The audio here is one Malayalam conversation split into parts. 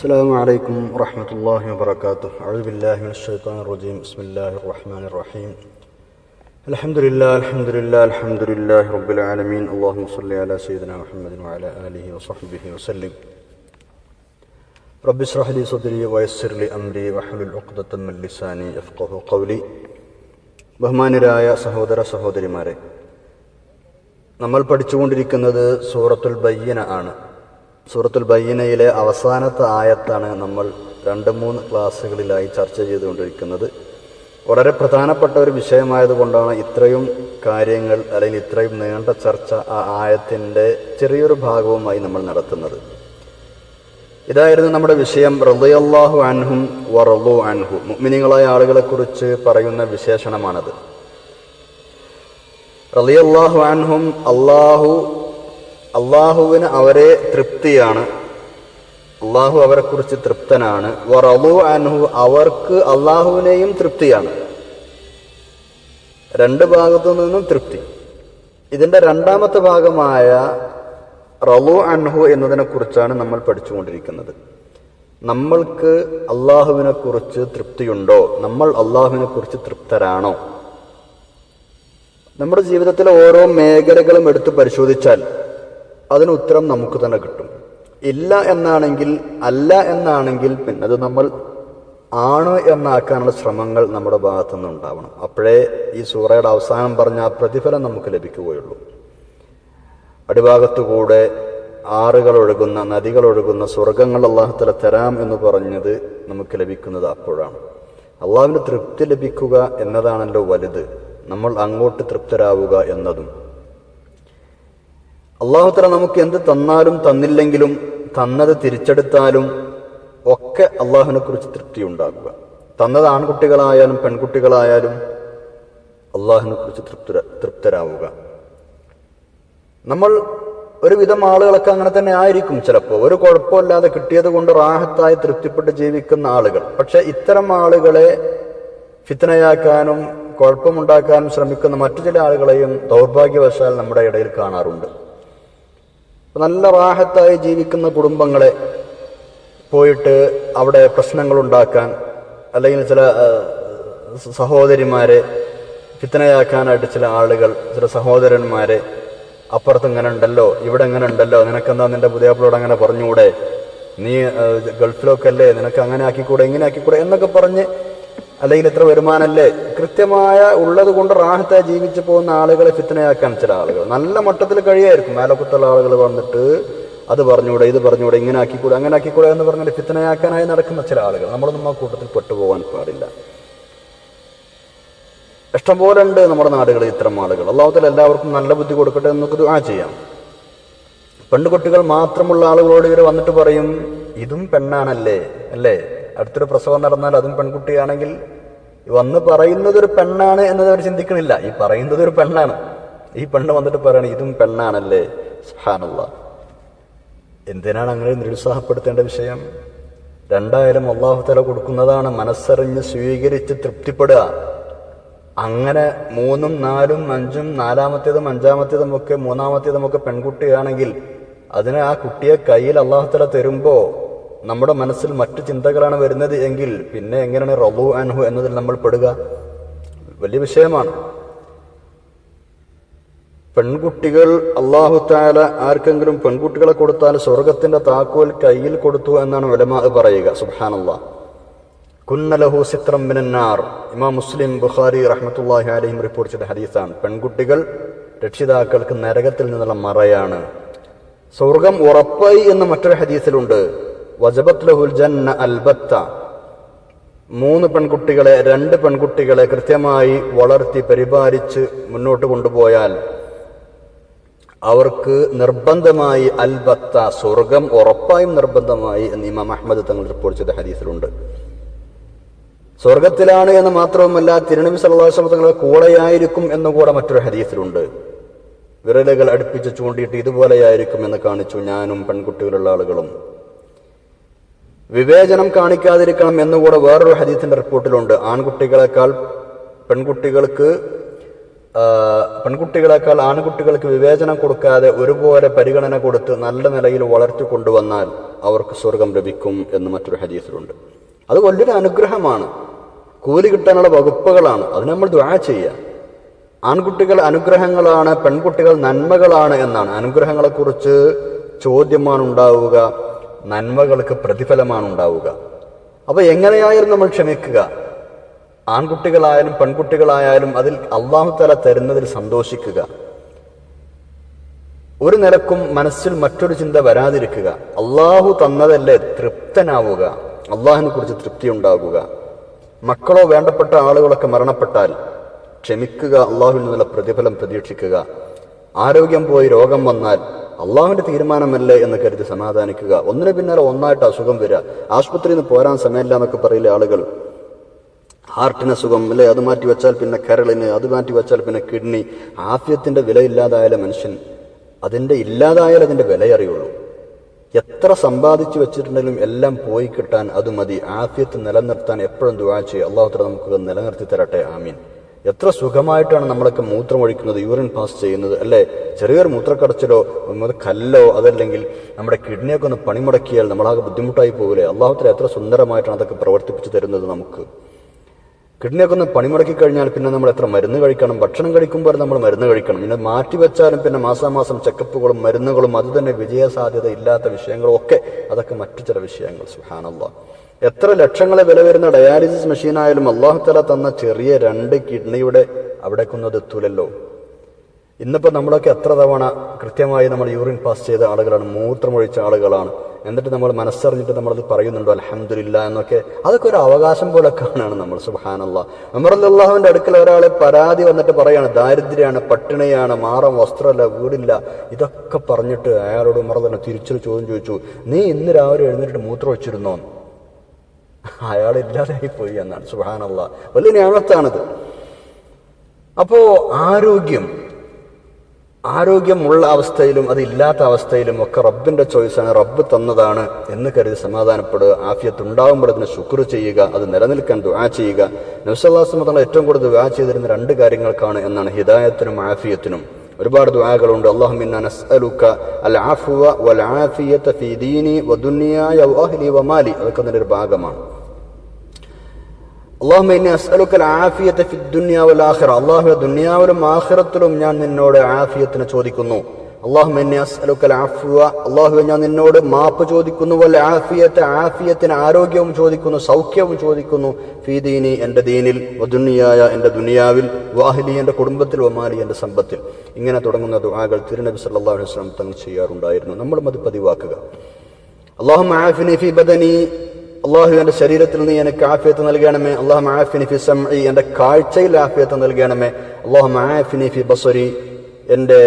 السلام عليكم ورحمة الله وبركاته أعوذ بالله من الشيطان الرجيم بسم الله الرحمن الرحيم الحمد لله الحمد لله الحمد لله رب العالمين اللهم صل على سيدنا محمد وعلى آله وصحبه وسلم رب اشرح لي صدري ويسر لي أمري واحلل عقدة من لساني يفقه قولي ബഹുമാനരായ സഹോദര സഹോദരിമാരെ നമ്മൾ പഠിച്ചുകൊണ്ടിരിക്കുന്നത് സൂറത്തുൽ ബയ്യന ആണ് സൂറത്തുൽ ബൈനയിലെ അവസാനത്തെ ആയത്താണ് നമ്മൾ രണ്ട് മൂന്ന് ക്ലാസ്സുകളിലായി ചർച്ച ചെയ്തുകൊണ്ടിരിക്കുന്നത്. വളരെ പ്രധാനപ്പെട്ട ഒരു വിഷയമായതുകൊണ്ടാണ് ഇത്രയും കാര്യങ്ങൾ അല്ലെങ്കിൽ ഇത്രയും നീണ്ട ചർച്ച ആ ആയത്തിന്റെ ചെറിയൊരു ഭാഗവുമായി നമ്മൾ നടത്തുന്നത്. ഇതായിരുന്നു നമ്മുടെ വിഷയം റളിയല്ലാഹു അൻഹും വറളു അൻഹു. മുഗ്മിനികളായ ആളുകളെക്കുറിച്ച് പറയുന്ന വിശേഷണമാണത്. റളിയല്ലാഹു അൻഹും അള്ളാഹു അള്ളാഹുവിന് അവരെ തൃപ്തിയാണ്. അള്ളാഹു അവരെക്കുറിച്ച് തൃപ്തനാണ്. അനുഹു അൻഹു അവർക്ക് അള്ളാഹുവിനെയും തൃപ്തിയാണ്. രണ്ട് ഭാഗത്തു നിന്നും തൃപ്തി. ഇതിന്റെ രണ്ടാമത്തെ ഭാഗമായ റലു അൻഹു എന്നതിനെ കുറിച്ചാണ് നമ്മൾ പഠിച്ചുകൊണ്ടിരിക്കുന്നത്. നമ്മൾക്ക് അള്ളാഹുവിനെ കുറിച്ച് തൃപ്തിയുണ്ടോ? നമ്മൾ അള്ളാഹുവിനെ കുറിച്ച് തൃപ്തരാണോ? നമ്മുടെ ജീവിതത്തിലെ ഓരോ മേഖലകളും എടുത്ത് പരിശോധിച്ചാൽ അതിന് ഉത്തരം നമുക്ക് തന്നെ കിട്ടും. ഇല്ല എന്നാണെങ്കിൽ അല്ല എന്നാണെങ്കിൽ പിന്നെ അത് നമ്മൾ ആണ് എന്നാക്കാനുള്ള ശ്രമങ്ങൾ നമ്മുടെ ഭാഗത്തു ഉണ്ടാവണം. അപ്പോഴേ ഈ സൂറയുടെ അവസാനം പറഞ്ഞ ആ പ്രതിഫലം നമുക്ക് ലഭിക്കുകയുള്ളൂ. അടിഭാഗത്തുകൂടെ ആറുകൾ ഒഴുകുന്ന നദികൾ ഒഴുകുന്ന സ്വർഗങ്ങൾ അള്ളാഹുത്തല തരാം എന്ന് പറഞ്ഞത് നമുക്ക് ലഭിക്കുന്നത് അപ്പോഴാണ്. അള്ളാഹുവിന് തൃപ്തി ലഭിക്കുക എന്നതാണല്ലോ വലുത്. നമ്മൾ അങ്ങോട്ട് തൃപ്തരാവുക എന്നതും. അള്ളാഹുത്തല നമുക്ക് എന്ത് തന്നാലും തന്നില്ലെങ്കിലും തന്നത് തിരിച്ചെടുത്താലും ഒക്കെ അള്ളാഹുവിനെ കുറിച്ച് തൃപ്തി ഉണ്ടാകുക തന്നത് ആൺകുട്ടികളായാലും പെൺകുട്ടികളായാലും അള്ളാഹുവിനെ കുറിച്ച് തൃപ്തര തൃപ്തരാവുക. നമ്മൾ ഒരുവിധം ആളുകളൊക്കെ അങ്ങനെ തന്നെ ആയിരിക്കും ചിലപ്പോൾ. ഒരു കുഴപ്പമില്ലാതെ കിട്ടിയത് കൊണ്ട് റാഹത്തായി തൃപ്തിപ്പെട്ട് ജീവിക്കുന്ന ആളുകൾ. പക്ഷെ ഇത്തരം ആളുകളെ ഫിത്തനയാക്കാനും കുഴപ്പമുണ്ടാക്കാനും ശ്രമിക്കുന്ന മറ്റു ചില ആളുകളെയും ദൗർഭാഗ്യവശാൽ നമ്മുടെ ഇടയിൽ കാണാറുണ്ട്. നല്ല റാഹത്തായി ജീവിക്കുന്ന കുടുംബങ്ങളെ പോയിട്ട് അവിടെ പ്രശ്നങ്ങൾ ഉണ്ടാക്കാൻ അല്ലെങ്കിൽ ചില സഹോദരിമാരെ ഫിത്തനയാക്കാനായിട്ട് ചില ആളുകൾ ചില സഹോദരന്മാരെ അപ്പുറത്ത് ഇങ്ങനെ ഉണ്ടല്ലോ ഇവിടെ ഇങ്ങനെ ഉണ്ടല്ലോ നിനക്കെന്താ നിന്റെ പുതിയാപ്പിളോട് അങ്ങനെ പറഞ്ഞുകൂടെ? നീ ഗൾഫിലൊക്കെ അല്ലേ നിനക്ക് അങ്ങനെ ആക്കിക്കൂടെ ഇങ്ങനെ ആക്കിക്കൂടെ എന്നൊക്കെ പറഞ്ഞ് അല്ലെങ്കിൽ ഇത്ര വരുമാനമല്ലേ കൃത്യമായ ഉള്ളത് കൊണ്ട് റാഹത്തായി ജീവിച്ചു പോകുന്ന ആളുകളെ ഫിത്തനയാക്കാൻ ചില ആളുകൾ. നല്ല മട്ടത്തിൽ കഴിയായിരിക്കും. മേലക്കുത്തുള്ള ആളുകൾ വന്നിട്ട് അത് പറഞ്ഞുകൂടെ ഇത് പറഞ്ഞുകൂടെ ഇങ്ങനെ ആക്കിക്കൂടെ അങ്ങനെ ആക്കിക്കൂടെ എന്ന് പറഞ്ഞിട്ട് ഫിത്തനയാക്കാനായി നടക്കുന്ന ചില ആളുകൾ. നമ്മളൊന്നും ആ കൂട്ടത്തിൽ പെട്ടുപോകാൻ പാടില്ല. ഇഷ്ടംപോലെ ഉണ്ട് നമ്മുടെ നാടുകളിൽ ഇത്തരം ആളുകൾ. അള്ളാഹുത്തിൽ എല്ലാവർക്കും നല്ല ബുദ്ധി കൊടുക്കട്ടെ എന്നൊക്കെ ആ ചെയ്യാം. പെൺകുട്ടികൾ മാത്രമുള്ള ആളുകളോട് ഇവർ വന്നിട്ട് പറയും ഇതും പെണ്ണാണല്ലേ? അല്ലേ? അടുത്തൊരു പ്രസവം നടന്നാൽ അതും പെൺകുട്ടിയാണെങ്കിൽ വന്ന് പറയുന്നത് ഒരു പെണ്ണാണ് എന്നത് അവർ ചിന്തിക്കണില്ല. ഈ പറയുന്നത് ഒരു പെണ്ണാണ്. ഈ പെണ്ണ് വന്നിട്ട് പറയണ ഇതും പെണ്ണാണല്ലേ? സുഹാനുള്ള എന്തിനാണ് അങ്ങനെ നിരുത്സാഹപ്പെടുത്തേണ്ട വിഷയം? രണ്ടായാലും അള്ളാഹുത്തല കൊടുക്കുന്നതാണ് മനസ്സറിഞ്ഞ് സ്വീകരിച്ച് തൃപ്തിപ്പെടുക. അങ്ങനെ മൂന്നും നാലും അഞ്ചും നാലാമത്തേതും അഞ്ചാമത്തേതും ഒക്കെ മൂന്നാമത്തേതും ഒക്കെ പെൺകുട്ടിയാണെങ്കിൽ അതിന് ആ കുട്ടിയെ കയ്യിൽ അള്ളാഹുത്തല തരുമ്പോ നമ്മുടെ മനസ്സിൽ മറ്റു ചിന്തകളാണ് വരുന്നത് എങ്കിൽ പിന്നെ എങ്ങനെയാണ് റബു അൻഹു എന്നതിൽ നമ്മൾ പെടുക? വലിയ വിഷയമാണ്. പെൺകുട്ടികൾ അള്ളാഹു താല ആർക്കെങ്കിലും പെൺകുട്ടികളെ കൊടുത്താൽ സ്വർഗത്തിന്റെ താക്കോൽ കയ്യിൽ കൊടുത്തു എന്നാണ് ഉലമാ പറയുക. സുബാനല്ലാ കുന്നലഹു സിത്രം മിനന്നാർ ഇമാം മുസ്ലിം ബുഖാരി റഹ്മത്തുല്ലാഹി അലഹിം റിപ്പോർട്ട് ചെയ്ത ഹദീസാണ്. പെൺകുട്ടികൾ രക്ഷിതാക്കൾക്ക് നരകത്തിൽ നിന്നുള്ള മറയാണ്. സ്വർഗം ഉറപ്പായി എന്ന് മറ്റൊരു ഹദീസിലുണ്ട്. ലഹുൽ ജന്ന അൽബത്ത. മൂന്ന് പെൺകുട്ടികളെ രണ്ട് പെൺകുട്ടികളെ കൃത്യമായി വളർത്തി പരിപാലിച്ച് മുന്നോട്ട് കൊണ്ടുപോയാൽ അവർക്ക് നിർബന്ധമായി അൽബത്ത സ്വർഗം ഉറപ്പായും നിർബന്ധമായി എന്ന് ഇമാം അഹമ്മദ് തങ്ങൾ റിപ്പോർട്ട് ചെയ്ത ഹദീസിലുണ്ട്. സ്വർഗത്തിലാണ് എന്ന് മാത്രവുമല്ല തിരുനബി സല്ലാസ്ലം തങ്ങളുടെ കൂടെയായിരിക്കും എന്നുകൂടെ മറ്റൊരു ഹദീസിലുണ്ട്. വിരലുകൾ അടുപ്പിച്ച് ചൂണ്ടിയിട്ട് ഇതുപോലെയായിരിക്കും എന്ന് കാണിച്ചു ഞാനും പെൺകുട്ടികളുള്ള ആളുകളും. വിവേചനം കാണിക്കാതിരിക്കണം എന്നുകൂടെ വേറൊരു ഹദീസിന്റെ റിപ്പോർട്ടിലുണ്ട്. ആൺകുട്ടികളെക്കാൾ പെൺകുട്ടികൾക്ക് പെൺകുട്ടികളെക്കാൾ ആൺകുട്ടികൾക്ക് വിവേചനം കൊടുക്കാതെ ഒരുപോലെ പരിഗണന കൊടുത്ത് നല്ല നിലയിൽ വളർത്തി കൊണ്ടുവന്നാൽ അവർക്ക് സ്വർഗം ലഭിക്കും എന്ന് മറ്റൊരു ഹദീസിലുണ്ട്. അത് വലിയൊരു അനുഗ്രഹമാണ്. കൂലി കിട്ടാനുള്ള വകുപ്പുകളാണ്. അത് നമ്മൾ ദ്വാ ചെയ്യുക. ആൺകുട്ടികൾ അനുഗ്രഹങ്ങളാണ് പെൺകുട്ടികൾ നന്മകളാണ് എന്നാണ്. അനുഗ്രഹങ്ങളെക്കുറിച്ച് ചോദ്യമാണ് ഉണ്ടാവുക. നന്മകൾക്ക് പ്രതിഫലമാണ് ഉണ്ടാവുക അപ്പോൾ എങ്ങനെയായാലും നമ്മൾ ക്ഷമിക്കുക. ആൺകുട്ടികളായാലും പെൺകുട്ടികളായാലും അതിൽ അള്ളാഹു തല തരുന്നതിൽ സന്തോഷിക്കുക. ഒരു നിലക്കും മനസ്സിൽ മറ്റൊരു ചിന്ത വരാതിരിക്കുക. അള്ളാഹു തന്നതല്ലേ തൃപ്തനാവുക. അള്ളാഹിനെ കുറിച്ച് തൃപ്തി ഉണ്ടാകുക. മക്കളോ വേണ്ടപ്പെട്ട ആളുകളൊക്കെ മരണപ്പെട്ടാൽ ക്ഷമിക്കുക അള്ളാഹുവിൽ നിന്നുള്ള പ്രതിഫലം പ്രതീക്ഷിക്കുക. ആരോഗ്യം പോയി രോഗം വന്നാൽ അള്ളാഹുവിന്റെ തീരുമാനമല്ലേ എന്ന് കരുതി സമാധാനിക്കുക. ഒന്നിനു പിന്നാലെ ഒന്നായിട്ട് അസുഖം വരിക. ആശുപത്രിയിൽ നിന്ന് പോരാൻ സമയമില്ല എന്നൊക്കെ പറയില്ല ആളുകൾ? ഹാർട്ടിന് അസുഖം അല്ലെ? അത് മാറ്റി വെച്ചാൽ പിന്നെ കരളിന് അത് മാറ്റി വെച്ചാൽ പിന്നെ കിഡ്നി. ആഫ്യത്തിന്റെ വില ഇല്ലാതായാലേ മനുഷ്യൻ അതിന്റെ ഇല്ലാതായാലേ അതിന്റെ വില അറിയുള്ളൂ എത്ര സമ്പാദിച്ചു വെച്ചിട്ടുണ്ടെങ്കിലും എല്ലാം പോയി കിട്ടാൻ അത് മതി. ആഫ്യത്ത് നിലനിർത്താൻ എപ്പോഴും ദുവാ അള്ളാഹുത്ര നമുക്ക് നിലനിർത്തി തരട്ടെ. ആമീൻ. എത്ര സുഖമായിട്ടാണ് നമ്മളൊക്കെ മൂത്രമൊഴിക്കുന്നത് യൂറിൻ പാസ് ചെയ്യുന്നത് അല്ലേ? ചെറിയൊരു മൂത്രക്കടച്ചിലോ കല്ലോ അതല്ലെങ്കിൽ നമ്മുടെ കിഡ്നിയൊക്കെ ഒന്ന് പണിമുടക്കിയാൽ നമ്മളാകെ ബുദ്ധിമുട്ടായി പോകില്ലേ അള്ളാഹുത്തിൽ എത്ര സുന്ദരമായിട്ടാണ് അതൊക്കെ പ്രവർത്തിപ്പിച്ചു തരുന്നത് നമുക്ക്. കിഡ്നിയൊക്കെ ഒന്ന് പണിമുടക്കി കഴിഞ്ഞാൽ പിന്നെ നമ്മൾ എത്ര മരുന്ന് കഴിക്കണം? ഭക്ഷണം കഴിക്കുമ്പോൾ നമ്മൾ മരുന്ന് കഴിക്കണം. പിന്നെ മാറ്റി വെച്ചാലും പിന്നെ മാസാമാസം ചെക്കപ്പുകളും മരുന്നുകളും അത് തന്നെ വിജയസാധ്യത ഇല്ലാത്ത വിഷയങ്ങളും ഒക്കെ അതൊക്കെ മറ്റു ചില വിഷയങ്ങൾ സുഹാനല്ല എത്ര ലക്ഷങ്ങളെ വില വരുന്ന ഡയാലിസിസ് മെഷീനായാലും അള്ളാഹുത്തല തന്ന ചെറിയ രണ്ട് കിഡ്നിയുടെ അവിടെ കുന്നത് എത്തൂലല്ലോ. ഇന്നിപ്പോൾ നമ്മളൊക്കെ എത്ര തവണ കൃത്യമായി നമ്മൾ യൂറിൻ പാസ് ചെയ്ത ആളുകളാണ് മൂത്രമൊഴിച്ച ആളുകളാണ്. എന്നിട്ട് നമ്മൾ മനസ്സറിഞ്ഞിട്ട് നമ്മളത് പറയുന്നുണ്ടോ അലഹമില്ല എന്നൊക്കെ. അതൊക്കെ ഒരു അവകാശം പോലെ കാണാണ് നമ്മൾ സുഹാനല്ല അമറല്ലാഹുവിന്റെ അടുക്കൽ ഒരാളെ പരാതി വന്നിട്ട് പറയാണ് ദാരിദ്ര്യമാണ് പട്ടിണിയാണ് മാറം വസ്ത്രമല്ല വീടില്ല. ഇതൊക്കെ പറഞ്ഞിട്ട് അയാളോട് ഉമർ തന്നെ തിരിച്ചൊരു ചോദ്യം ചോദിച്ചു നീ ഇന്ന് രാവിലെ എഴുന്നേറ്റ് മൂത്രം വെച്ചിരുന്നോ അയാൾ ഇല്ലാതായി പോയി എന്നാണ്. സുഹാനല്ല വലിയ ഞാമത്താണിത്. അപ്പോ ആരോഗ്യം ആരോഗ്യമുള്ള അവസ്ഥയിലും അതില്ലാത്ത അവസ്ഥയിലും ഒക്കെ റബ്ബിന്റെ ചോയ്സാണ് റബ്ബ് തന്നതാണ് എന്ന് കരുതി സമാധാനപ്പെടുക ആഫിയത്ത് ഉണ്ടാകുമ്പോൾ അതിന് ശുക്ർ ചെയ്യുക അത് നിലനിൽക്കാൻ ദുആ ചെയ്യുക. നബ്സല്ലാസ് മതങ്ങൾ ഏറ്റവും കൂടുതൽ ദുആ ചെയ്തിരുന്ന രണ്ട് കാര്യങ്ങൾക്കാണ് എന്നാണ് ഹിദായത്തിനും ആഫിയത്തിനും. ഒരുപാട് ദുആകളുണ്ട്. അല്ലാഹുമ്മ നസ്അലുക അൽ വൽ ആഫിയത ഫീ ദീനി വദുനിയായ വഅഹ്ലി വമാലി അതൊക്കെ അതിന്റെ ഒരു ഭാഗമാണ്. അള്ളാഹുമ്മ ഇനി അസ്അലുക്കൽ ആഫിയത്തെ ആഖിറ അള്ളാഹുവെ ദുനിയാവിലും ആഖിറത്തിലും ഞാൻ നിന്നോട് ആഫിയത്തിനെ ചോദിക്കുന്നു. അള്ളാഹുമ്മ എന്നെ അസ്അലുക്കൽ അഫ്വ. അള്ളാഹു ഞാൻ നിന്നോട് മാപ്പ് ചോദിക്കുന്നു വല്ല ആഫിയത്ത് ആഫിയത്തിന് ആരോഗ്യവും ചോദിക്കുന്നു സൗഖ്യവും ചോദിക്കുന്നു. ഫീ ദീനി എന്റെ ദീനിൽ വദുനിയായ എന്റെ ദുനിയാവിൽ വാഹിലി എന്റെ കുടുംബത്തിൽ വമാലി എന്റെ സമ്പത്തിൽ. ഇങ്ങനെ തുടങ്ങുന്ന ദുആകൾ തിരുനബി സല്ലല്ലാഹു അലൈഹി വസല്ലം തങ്ങൾ ചെയ്യാറുണ്ടായിരുന്നു. നമ്മളും അത് പതിവാക്കുക. അള്ളാഹു ആഫിനി ഫി ബദനി. അള്ളാഹു എന്റെ ശരീരത്തിൽ നീ എനിക്ക് ആഫിയത്ത് നൽകണമേ. അള്ളാഹു ആഫിനി ഫി സംഇ എന്റെ കാഴ്ചയിൽ ആഫിയത്ത് നൽകണമേ. അള്ളാഹു ആഫിനി ഫി ബസരി. എന്റെ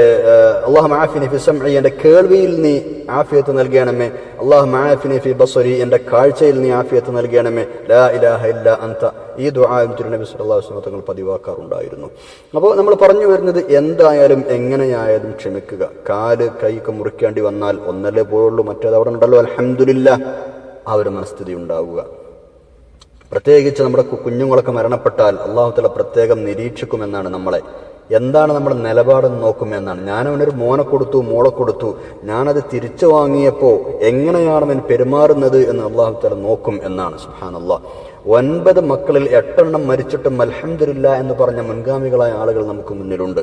അള്ളാഹു മാഫിനി ഫി സംഇ എന്റെ കേൾവിയിൽ നീ ആഫിയത്ത് നൽകണമേ. അള്ളാഹു മാഫിനി ഫി ബസരി എന്റെ കാഴ്ചയിൽ നീ ആഫിയത്ത് നൽകണമേ. ലാ ഇലാഹ ഇല്ല അന്ത. ഈ ദുആയും തിരുനബി സല്ലല്ലാഹു അലൈഹി വസല്ലം തങ്ങൾ പതിവാക്കാറുണ്ടായിരുന്നു. അപ്പോൾ നമ്മൾ പറഞ്ഞു വരുന്നത് എന്തായാലും എങ്ങനെയായാലും ക്ഷമിക്കുക. കാൽ കൈക്ക് മുറിക്കേണ്ടി വന്നാൽ ഒന്നല്ലേ പോയുള്ളൂ മറ്റേത് അവിടെ ഉണ്ടല്ലോ. അൽഹംദുലില്ലാ ആ ഒരു മനസ്ഥിതി ഉണ്ടാവുക. പ്രത്യേകിച്ച് നമ്മുടെ കുഞ്ഞുങ്ങളൊക്കെ മരണപ്പെട്ടാൽ അള്ളാഹുത്തല പ്രത്യേകം നിരീക്ഷിക്കുമെന്നാണ് നമ്മളെ എന്താണ് നമ്മുടെ നിലപാടെന്ന് നോക്കുമെന്നാണ്. ഞാൻ അവനൊരു മോനെ കൊടുത്തു മോളെ കൊടുത്തു. ഞാനത് തിരിച്ചു വാങ്ങിയപ്പോൾ എങ്ങനെയാണ് അവൻ പെരുമാറുന്നത് എന്ന് അള്ളാഹു തല നോക്കും എന്നാണ്. സുഹാൻ അള്ളാഹ് ഒൻപത് മക്കളിൽ എട്ടെണ്ണം മരിച്ചിട്ടും അൽഹംദുലില്ല എന്ന് പറഞ്ഞ മുൻഗാമികളായ ആളുകൾ നമുക്ക് മുന്നിലുണ്ട്.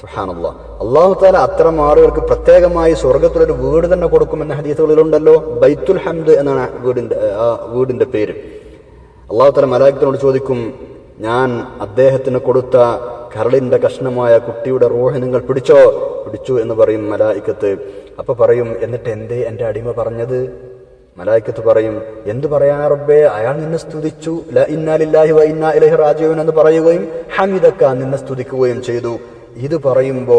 സുഹാനുള്ള അള്ളാഹു താല അത്തരം ആളുകൾക്ക് പ്രത്യേകമായി സ്വർഗത്തിലൊരു വീട് തന്നെ കൊടുക്കുമെന്ന ഹദീസുകളിലുണ്ടല്ലോ. ബൈത്തുൽ ഹംദ് എന്നാണ് വീടിന്റെ ആ വീടിന്റെ പേര്. അള്ളാഹു താല മലയാളത്തിനോട് ചോദിക്കും ഞാൻ അദ്ദേഹത്തിന് കൊടുത്ത കരളിന്റെ കഷ്ണമായ കുട്ടിയുടെ റോഹ നിങ്ങൾ പിടിച്ചോ? പിടിച്ചു എന്ന് പറയും മലായിക്കത്ത്. അപ്പൊ പറയും എന്നിട്ട് എന്തേ എന്റെ അടിമ പറഞ്ഞത്? മലായിക്കത്ത് പറയും എന്തു പറയാ റബ്ബേ? അയാൾ നിന്നെ സ്തുതിച്ചു. ഇന്നാലില്ലാഹി വ ഇന്നാ റാജിഊൻ എന്ന് പറയുകയും ഹമിദക്ക നിന്നെ സ്തുതിക്കുകയും ചെയ്തു. ഇത് പറയുമ്പോ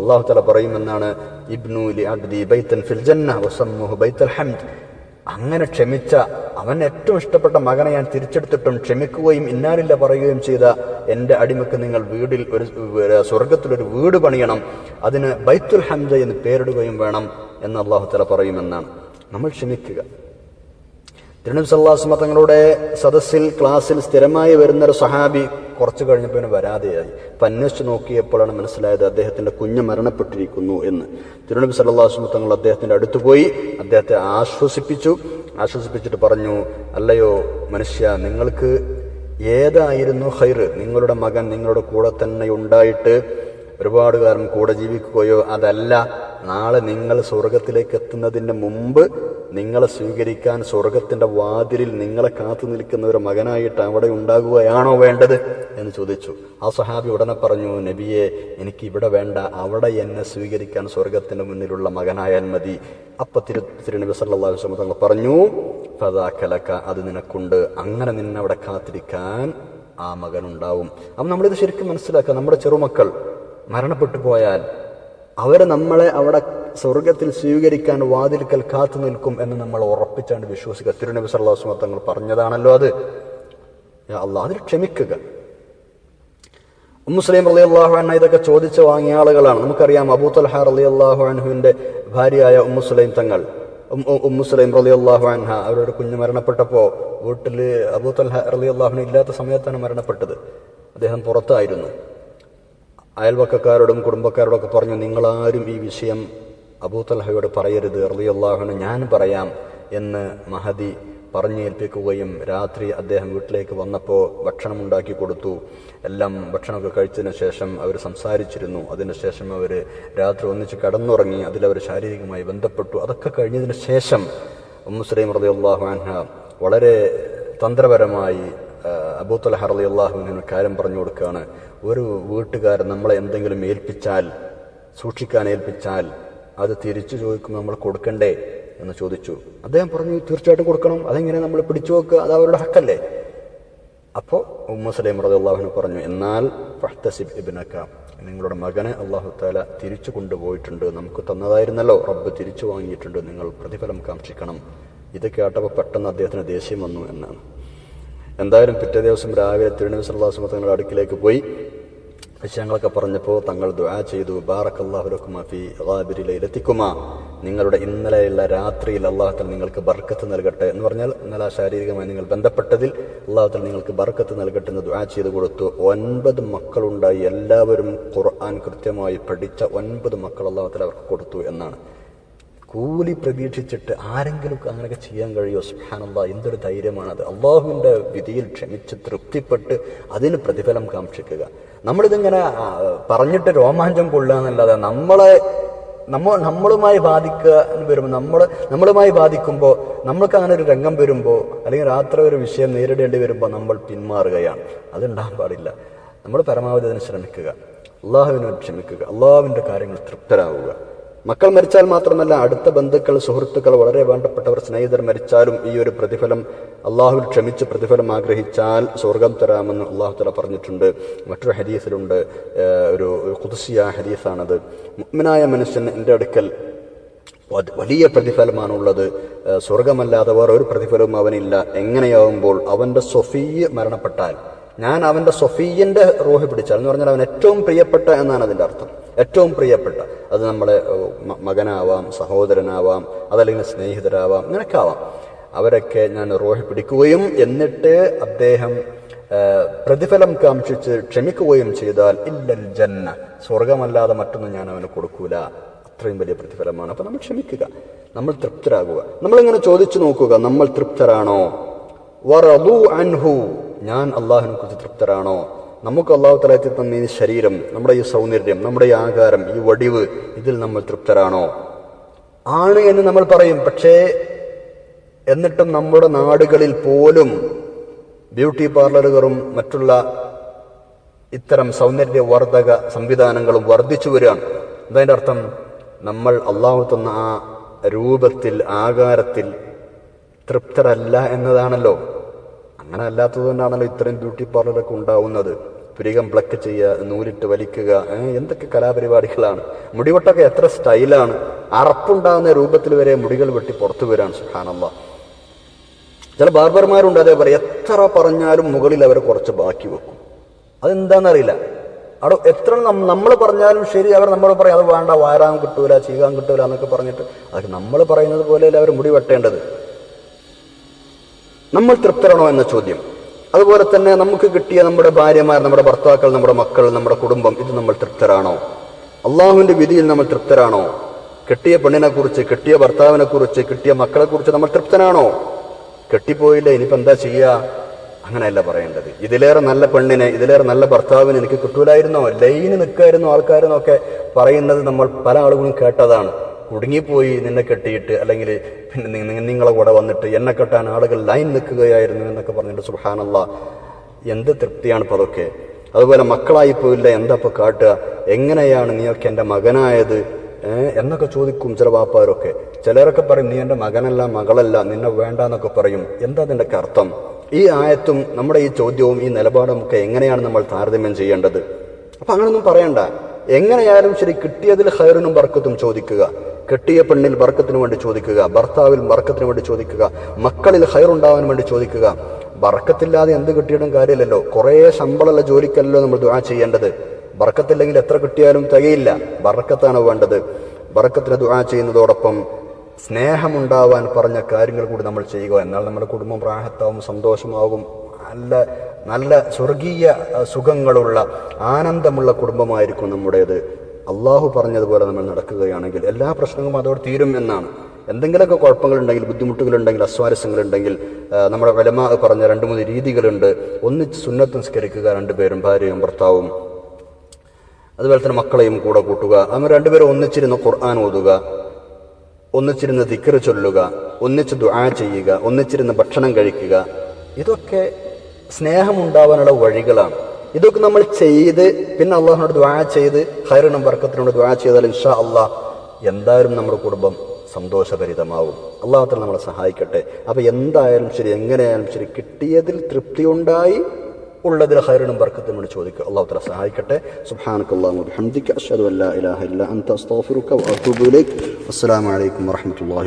അള്ളാഹു തല പറയുമെന്നാണ് ഇബ്നു അബ്ദി ബൈത്തൻ ഫിൽ ജന്ന വസമ്മുഹു ബൈത്തൽ ഹംദ്. അങ്ങനെ ക്ഷമിച്ച അവൻ ഏറ്റവും ഇഷ്ടപ്പെട്ട മകനെ ഞാൻ തിരിച്ചെടുത്തിട്ടും ക്ഷമിക്കുകയും ഇന്നാലില്ല പറയുകയും ചെയ്ത എന്റെ അടിമക്ക് നിങ്ങൾ വീടിൽ ഒരു സ്വർഗത്തിലൊരു വീട് പണിയണം അതിന് ബൈത്തുൽ ഹംജ എന്ന് പേരിടുകയും വേണം എന്ന് അള്ളാഹുത്തല തല പറയുമെന്നാണ്. നമ്മൾ ക്ഷമിക്കുക. തിരുനബി സല്ലാസ്മ തങ്ങളുടെ സദസ്സിൽ ക്ലാസ്സിൽ സ്ഥിരമായി വരുന്ന ഒരു സഹാബി കുറച്ചു കഴിഞ്ഞപ്പോൾ വരാതെയായി അപ്പം അന്വേഷിച്ച് നോക്കിയപ്പോഴാണ് മനസ്സിലായത് അദ്ദേഹത്തിന്റെ കുഞ്ഞ് മരണപ്പെട്ടിരിക്കുന്നു എന്ന്. തിരുനബി സല്ലാസ്മ തങ്ങൾ അദ്ദേഹത്തിന്റെ അടുത്ത് പോയി അദ്ദേഹത്തെ ആശ്വസിപ്പിച്ചു. ആശ്വസിപ്പിച്ചിട്ട് പറഞ്ഞു അല്ലയോ മനുഷ്യ നിങ്ങൾക്ക് ഏതായിരുന്നു ഹൈറ് നിങ്ങളുടെ മകൻ നിങ്ങളുടെ കൂടെ തന്നെ ഉണ്ടായിട്ട് ഒരുപാട് കാലം കൂടെ ജീവിക്കുകയോ അതല്ല നാളെ നിങ്ങൾ സ്വർഗത്തിലേക്ക് എത്തുന്നതിന് മുമ്പ് നിങ്ങളെ സ്വീകരിക്കാൻ സ്വർഗത്തിന്റെ വാതിലിൽ നിങ്ങളെ കാത്തു നിൽക്കുന്ന ഒരു മകനായിട്ട് അവിടെ ഉണ്ടാകുകയാണോ വേണ്ടത് എന്ന് ചോദിച്ചു. ആ സഹാബി ഉടനെ പറഞ്ഞു നബിയെ എനിക്ക് ഇവിടെ വേണ്ട. അവിടെ എന്നെ സ്വീകരിക്കാൻ സ്വർഗത്തിന്റെ മുന്നിലുള്ള മകനായാൽ മതി. അപ്പൊ തിരു തിരുനബി അലൈഹി വസല്ലം തങ്ങൾ പറഞ്ഞു ഫദാക്കലക അത് നിനക്കുണ്ട്. അങ്ങനെ നിന്നെ അവിടെ കാത്തിരിക്കാൻ ആ മകനുണ്ടാവും അപ്പം നമ്മളിത് ശരിക്കും മനസ്സിലാക്കുക നമ്മുടെ ചെറുമക്കൾ മരണപ്പെട്ടു പോയാൽ അവർ നമ്മളെ അവിടെ സ്വർഗത്തിൽ സ്വീകരിക്കാൻ വാതിൽക്കൽ കാത്തു നിൽക്കും എന്ന് നമ്മൾ ഉറപ്പിച്ചാണ് വിശ്വസിക്കുക. തിരുനബി അലൈഹി തങ്ങൾ പറഞ്ഞതാണല്ലോ അത്. അല്ല അതിൽ ക്ഷമിക്കുക. മുസ്ലിം അലി അള്ളാഹു അന്ന ഇതൊക്കെ ചോദിച്ചു വാങ്ങിയ ആളുകളാണ്. നമുക്കറിയാം അബൂ തൽഹ അലി അള്ളാഹു അൻഹുവിന്റെ ഭാര്യയായ ഉമ്മുസ്ലൈം തങ്ങൾ. ഉമ്മുസ്ലൈം റലി അള്ളാഹു അൻഹ അവരുടെ കുഞ്ഞ് മരണപ്പെട്ടപ്പോൾ വീട്ടിൽ അബൂ തൽഹ റലി അള്ളാഹുവിന് ഇല്ലാത്ത സമയത്താണ് മരണപ്പെട്ടത്. അദ്ദേഹം പുറത്തായിരുന്നു. അയൽവക്കക്കാരോടും കുടുംബക്കാരോടൊക്കെ പറഞ്ഞു നിങ്ങളാരും ഈ വിഷയം അബൂത്തലഹയോട് പറയരുത് റലി അള്ളാഹുവിന് ഞാൻ പറയാം എന്ന് മഹദി പറഞ്ഞേൽപ്പിക്കുകയും രാത്രി അദ്ദേഹം വീട്ടിലേക്ക് വന്നപ്പോൾ ഭക്ഷണം ഉണ്ടാക്കി കൊടുത്തു. എല്ലാം ഭക്ഷണമൊക്കെ കഴിച്ചതിന് ശേഷം അവർ സംസാരിച്ചിരുന്നു. അതിനുശേഷം അവർ രാത്രി ഒന്നിച്ച് കടന്നുറങ്ങി അതിലവർ ശാരീരികമായി ബന്ധപ്പെട്ടു. അതൊക്കെ കഴിഞ്ഞതിന് ശേഷം മുസ്ലിം അള്ളാഹു അൻഹ വളരെ തന്ത്രപരമായി അബൂത്തല ഹറലി അള്ളാഹുവിന് കാര്യം പറഞ്ഞു കൊടുക്കുകയാണ്. ഒരു വീട്ടുകാരൻ നമ്മളെ എന്തെങ്കിലും ഏൽപ്പിച്ചാൽ സൂക്ഷിക്കാൻ ഏൽപ്പിച്ചാൽ അത് തിരിച്ചു ചോദിക്കുമ്പോൾ നമ്മൾ കൊടുക്കണ്ടേ എന്ന് ചോദിച്ചു. അദ്ദേഹം പറഞ്ഞു തീർച്ചയായിട്ടും കൊടുക്കണം. അതെങ്ങനെ നമ്മൾ പിടിച്ചു വെക്കുക? അത് അവരുടെ ഹക്കല്ലേ? അപ്പോൾ ഉമ്മസലൈം റതി അള്ളാഹുവിന് പറഞ്ഞു എന്നാൽ ഫഹ്തസിബ് ഇബിനക്ക നിങ്ങളുടെ മകനെ അള്ളാഹു താല തിരിച്ചു കൊണ്ടുപോയിട്ടുണ്ട്. നമുക്ക് തന്നതായിരുന്നല്ലോ. റബ്ബ് തിരിച്ചു വാങ്ങിയിട്ടുണ്ട്. നിങ്ങൾ പ്രതിഫലം കാക്ഷിക്കണം. ഇത് കേട്ടപ്പോൾ പെട്ടെന്ന് അദ്ദേഹത്തിന് ദേഷ്യം വന്നു എന്നാണ്. എന്തായാലും പിറ്റേ ദിവസം രാവിലെ തിരുനബി സല്ലാസ്മ തങ്ങളുടെ അടുക്കിലേക്ക് പോയി. വിഷയങ്ങളൊക്കെ പറഞ്ഞപ്പോൾ തങ്ങൾ ദുആ ചെയ്തു. ബാറക്കല്ലാഹുലക്കുമ ഫി ലൈലത്തിക്കുമാ. നിങ്ങളുടെ ഇന്നലെയുള്ള രാത്രിയിൽ അള്ളാഹുത്തൽ നിങ്ങൾക്ക് ബർക്കത്ത് നൽകട്ടെ എന്ന് പറഞ്ഞാൽ ഇന്നലെ ശാരീരികമായി നിങ്ങൾ ബന്ധപ്പെട്ടതിൽ അള്ളാഹുത്തൽ നിങ്ങൾക്ക് ബർക്കത്ത് നൽകട്ടെ എന്ന് ദുആ ചെയ്ത് കൊടുത്തു. ഒൻപത് മക്കളുണ്ടായി. എല്ലാവരും ഖുർആൻ കൃത്യമായി പഠിച്ച ഒൻപത് മക്കൾ അള്ളാഹുത്തൽ അവർക്ക് കൊടുത്തു എന്നാണ്. കൂലി പ്രതീക്ഷിച്ചിട്ട് ആരെങ്കിലും അങ്ങനെയൊക്കെ ചെയ്യാൻ കഴിയുമോ? സുഹാനല്ല എന്തൊരു ധൈര്യമാണത്. അള്ളാഹുവിന്റെ വിധിയിൽ ക്ഷമിച്ച് തൃപ്തിപ്പെട്ട് അതിന് പ്രതിഫലം കാക്ഷിക്കുക. നമ്മളിതിങ്ങനെ പറഞ്ഞിട്ട് രോമാഞ്ചം കൊള്ളുക എന്നല്ലാതെ നമ്മളെ നമ്മ നമ്മളുമായി ബാധിക്കുക വരുമ്പോൾ നമ്മൾ നമ്മളുമായി ബാധിക്കുമ്പോൾ നമ്മൾക്ക് അങ്ങനെ ഒരു രംഗം വരുമ്പോൾ അല്ലെങ്കിൽ രാത്രി ഒരു വിഷയം നേരിടേണ്ടി വരുമ്പോൾ നമ്മൾ പിന്മാറുകയാണ്. അതുണ്ടാകാൻ പാടില്ല. നമ്മൾ പരമാവധി അതിന് ശ്രമിക്കുക. അള്ളാഹുവിനോട് ക്ഷമിക്കുക. അള്ളാഹുവിന്റെ കാര്യങ്ങൾ തൃപ്തരാവുക മക്കൾ മരിച്ചാൽ മാത്രമല്ല അടുത്ത ബന്ധുക്കൾ സുഹൃത്തുക്കൾ വളരെ വേണ്ടപ്പെട്ടവർ സ്നേഹിതർ മരിച്ചാലും ഈ ഒരു പ്രതിഫലം അള്ളാഹുവിൽ ക്ഷമിച്ച് പ്രതിഫലം ആഗ്രഹിച്ചാൽ സ്വർഗം തരാമെന്ന് അള്ളാഹു തല പറഞ്ഞിട്ടുണ്ട്. മറ്റൊരു ഹരീസിലുണ്ട് ഒരു കുതിസിയ ഹരീസാണത് മുഗ്മനായ മനുഷ്യൻ എന്റെ അടുക്കൽ വലിയ പ്രതിഫലമാണുള്ളത്. സ്വർഗമല്ലാതെ വേറെ ഒരു പ്രതിഫലവും അവനില്ല. എങ്ങനെയാവുമ്പോൾ അവന്റെ സൊഫീ മരണപ്പെട്ടാൽ ഞാൻ അവന്റെ സൊഫീയന്റെ റൂഹ് പിടിച്ചാൽ എന്ന് പറഞ്ഞാൽ അവൻ ഏറ്റവും പ്രിയപ്പെട്ട എന്നാണ് അതിന്റെ അർത്ഥം. ഏറ്റവും പ്രിയപ്പെട്ട. അത് നമ്മളെ മകനാവാം സഹോദരനാവാം അതല്ലെങ്കിൽ സ്നേഹിതരാവാം അങ്ങനെയൊക്കെ ആവാം അവരൊക്കെ ഞാൻ റോഹി പിടിക്കുകയും എന്നിട്ട് അദ്ദേഹം പ്രതിഫലം കാക്ഷിച്ച് ക്ഷമിക്കുകയും ചെയ്താൽ ഇല്ലൽ ജന്ന സ്വർഗമല്ലാതെ മറ്റൊന്നും ഞാൻ അവന് കൊടുക്കൂല. അത്രയും വലിയ പ്രതിഫലമാണ്. അപ്പം നമ്മൾ ക്ഷമിക്കുക. നമ്മൾ തൃപ്തരാകുക. നമ്മളിങ്ങനെ ചോദിച്ചു നോക്കുക. നമ്മൾ തൃപ്തരാണോ? വറു അൻഹു. ഞാൻ അള്ളാഹുവിനെ കുറിച്ച് തൃപ്തരാണോ? നമുക്ക് അള്ളാഹു തലത്തിൽ തന്ന ഈ ശരീരം നമ്മുടെ ഈ സൗന്ദര്യം നമ്മുടെ ഈ ആകാരം ഈ വടിവ് ഇതിൽ നമ്മൾ തൃപ്തരാണോ? ആണ് എന്ന് നമ്മൾ പറയും. പക്ഷേ എന്നിട്ടും നമ്മുടെ നാടുകളിൽ പോലും ബ്യൂട്ടി പാർലറുകളും മറ്റുള്ള ഇത്തരം സൗന്ദര്യവർദ്ധക സംവിധാനങ്ങളും വർദ്ധിച്ചു വരികയാണ്. അതതിന്റെ അർത്ഥം? നമ്മൾ അള്ളാഹു തന്ന ആ രൂപത്തിൽ ആകാരത്തിൽ തൃപ്തരല്ല എന്നതാണല്ലോ. അങ്ങനെ അല്ലാത്തതുകൊണ്ടാണല്ലോ ഇത്രയും ബ്യൂട്ടി പാർലറൊക്കെ ഉണ്ടാവുന്നത്. പുരികം ബ്ലക്ക് ചെയ്യുക നൂലിട്ട് വലിക്കുക എന്തൊക്കെ കലാപരിപാടികളാണ്. മുടിവെട്ടൊക്കെ എത്ര സ്റ്റൈലാണ്. അറപ്പുണ്ടാകുന്ന രൂപത്തിൽ വരെ മുടികൾ വെട്ടി പുറത്തു വരാണ് സുഹാനല്ല ചില ബാർബർമാരുണ്ട് അതേ അതേപോലെ എത്ര പറഞ്ഞാലും മുകളിൽ അവർ കുറച്ച് ബാക്കി വെക്കും. അതെന്താണെന്നറിയില്ല അവിടെ എത്ര നമ്മൾ പറഞ്ഞാലും ശരി അവർ നമ്മൾ പറയും അത് വേണ്ട വാരാൻ കിട്ടൂല ചെയ്യാൻ കിട്ടൂല എന്നൊക്കെ പറഞ്ഞിട്ട് അത് നമ്മൾ പറയുന്നത് പോലെയല്ല അവർ മുടി വെട്ടേണ്ടത്. നമ്മൾ തൃപ്തരാണോ എന്ന ചോദ്യം. അതുപോലെ തന്നെ നമുക്ക് കിട്ടിയ നമ്മുടെ ഭാര്യമാർ നമ്മുടെ ഭർത്താക്കൾ നമ്മുടെ മക്കൾ നമ്മുടെ കുടുംബം ഇത് നമ്മൾ തൃപ്തരാണോ? അള്ളാഹുവിന്റെ വിധിയിൽ നമ്മൾ തൃപ്തരാണോ? കിട്ടിയ പെണ്ണിനെക്കുറിച്ച് കിട്ടിയ ഭർത്താവിനെ കുറിച്ച് കിട്ടിയ മക്കളെക്കുറിച്ച് നമ്മൾ തൃപ്തനാണോ? കെട്ടിപ്പോയില്ല ഇനിയിപ്പോ എന്താ ചെയ്യുക അങ്ങനെയല്ല പറയേണ്ടത്. ഇതിലേറെ നല്ല പെണ്ണിനെ ഇതിലേറെ നല്ല ഭർത്താവിനെ എനിക്ക് കിട്ടൂലായിരുന്നോ? ലൈന് നിൽക്കായിരുന്നോ ആൾക്കാരെന്നൊക്കെ പറയുന്നത് നമ്മൾ പല ആളുകളും കേട്ടതാണ്. കുടുങ്ങിപ്പോയി നിന്നെ കെട്ടിയിട്ട് അല്ലെങ്കിൽ പിന്നെ നിങ്ങളെ കൂടെ വന്നിട്ട് എന്നെ കെട്ടാൻ ആളുകൾ ലൈൻ നിൽക്കുകയായിരുന്നു എന്നൊക്കെ പറഞ്ഞിട്ട് സുഹാനല്ല എന്ത് തൃപ്തിയാണ് ഇപ്പോൾ അതൊക്കെ? അതുപോലെ മക്കളായി പോയില്ല? എന്താ ഇപ്പോൾ കാട്ടുക? എങ്ങനെയാണ് നീയൊക്കെ എന്റെ മകനായത്? എന്നൊക്കെ ചോദിക്കും ചില വാപ്പാരൊക്കെ. ചിലരൊക്കെ പറയും നീ എന്റെ മകനല്ല മകളല്ല നിന്നെ വേണ്ട എന്നൊക്കെ പറയും. എന്താ അതിന്റെ അർത്ഥം? ഈ ആയത്തും നമ്മുടെ ഈ ചോദ്യവും ഈ നിലപാടും ഒക്കെ എങ്ങനെയാണ് നമ്മൾ താരതമ്യം ചെയ്യേണ്ടത്? അപ്പം അങ്ങനെയൊന്നും പറയണ്ട. എങ്ങനെയായാലും ശരി കിട്ടിയതിൽ ഹൈറിനും ബർക്കത്തും ചോദിക്കുക. കെട്ടിയ പെണ്ണിൽ ബർക്കത്തിന് വേണ്ടി ചോദിക്കുക ഭർത്താവിൽ ബർക്കത്തിന് വേണ്ടി ചോദിക്കുക മക്കളിൽ ഹയറുണ്ടാവാൻ വേണ്ടി ചോദിക്കുക. ബർക്കത്തില്ലാതെ എന്ത് കിട്ടിയിട്ടും കാര്യമില്ലല്ലോ. കുറേ ശമ്പളമുള്ള ജോലിക്കല്ലോ നമ്മൾ ദുആ ചെയ്യേണ്ടത്. ബർക്കത്തില്ലെങ്കിൽ എത്ര കിട്ടിയാലും തികയില്ല. ബർക്കത്താണ് വേണ്ടത്. ബർക്കത്തിന് ദുആ ചെയ്യുന്നതോടൊപ്പം സ്നേഹമുണ്ടാവാൻ പറഞ്ഞ കാര്യങ്ങൾ കൂടി നമ്മൾ ചെയ്യുക. എന്നാൽ നമ്മുടെ കുടുംബം പ്രാഹത്താവും സന്തോഷമാകും. നല്ല നല്ല സ്വർഗീയ സുഖങ്ങളുള്ള ആനന്ദമുള്ള കുടുംബമായിരിക്കും നമ്മുടേത്. അള്ളാഹു പറഞ്ഞതുപോലെ നമ്മൾ നടക്കുകയാണെങ്കിൽ എല്ലാ പ്രശ്നങ്ങളും അതോടെ തീരും എന്നാണ്. എന്തെങ്കിലുമൊക്കെ കുഴപ്പങ്ങളുണ്ടെങ്കിൽ ബുദ്ധിമുട്ടുകളുണ്ടെങ്കിൽ അസ്വാരസ്യങ്ങളുണ്ടെങ്കിൽ നമ്മുടെ വിലമ പറഞ്ഞ രണ്ട് മൂന്ന് രീതികളുണ്ട്. ഒന്നിച്ച് സുന്നത്ത് നിസ്കരിക്കുക രണ്ടുപേരും ഭാര്യയും ഭർത്താവും അതുപോലെ തന്നെ മക്കളെയും കൂടെ കൂട്ടുക. അവർ രണ്ടുപേരും ഒന്നിച്ചിരുന്ന് ഖുർആൻ ഓതുക ഒന്നിച്ചിരുന്ന് ദിക്കറ് ചൊല്ലുക ഒന്നിച്ച് ദുആ ചെയ്യുക ഒന്നിച്ചിരുന്ന് ഭക്ഷണം കഴിക്കുക. ഇതൊക്കെ സ്നേഹമുണ്ടാവാനുള്ള വഴികളാണ്. ഇതൊക്കെ നമ്മൾ ചെയ്ത് പിന്നെ അള്ളാഹിനോട് ദ്വാ ചെയ്ത് ഹൈറിനും വർക്കത്തിനോട് ദ്വാ ചെയ്താൽ ഇൻഷാ അള്ളാഹ് എന്തായാലും നമ്മുടെ കുടുംബം സന്തോഷഭരിതമാവും. അള്ളാഹത്തിൽ നമ്മളെ സഹായിക്കട്ടെ. അപ്പോൾ എന്തായാലും ശരി എങ്ങനെയായാലും ശരി കിട്ടിയതിൽ തൃപ്തി ഉണ്ടായി ഉള്ളതിൽ ഹൈറിനും വർക്കത്തിനോട് വേണ്ടി ചോദിക്കുക. അള്ളാഹു തല സഹായിക്കട്ടെ. സുഹാനക്കുള്ള അസ്സലാമലൈക്കും അഷ്ഹദു അല്ലാ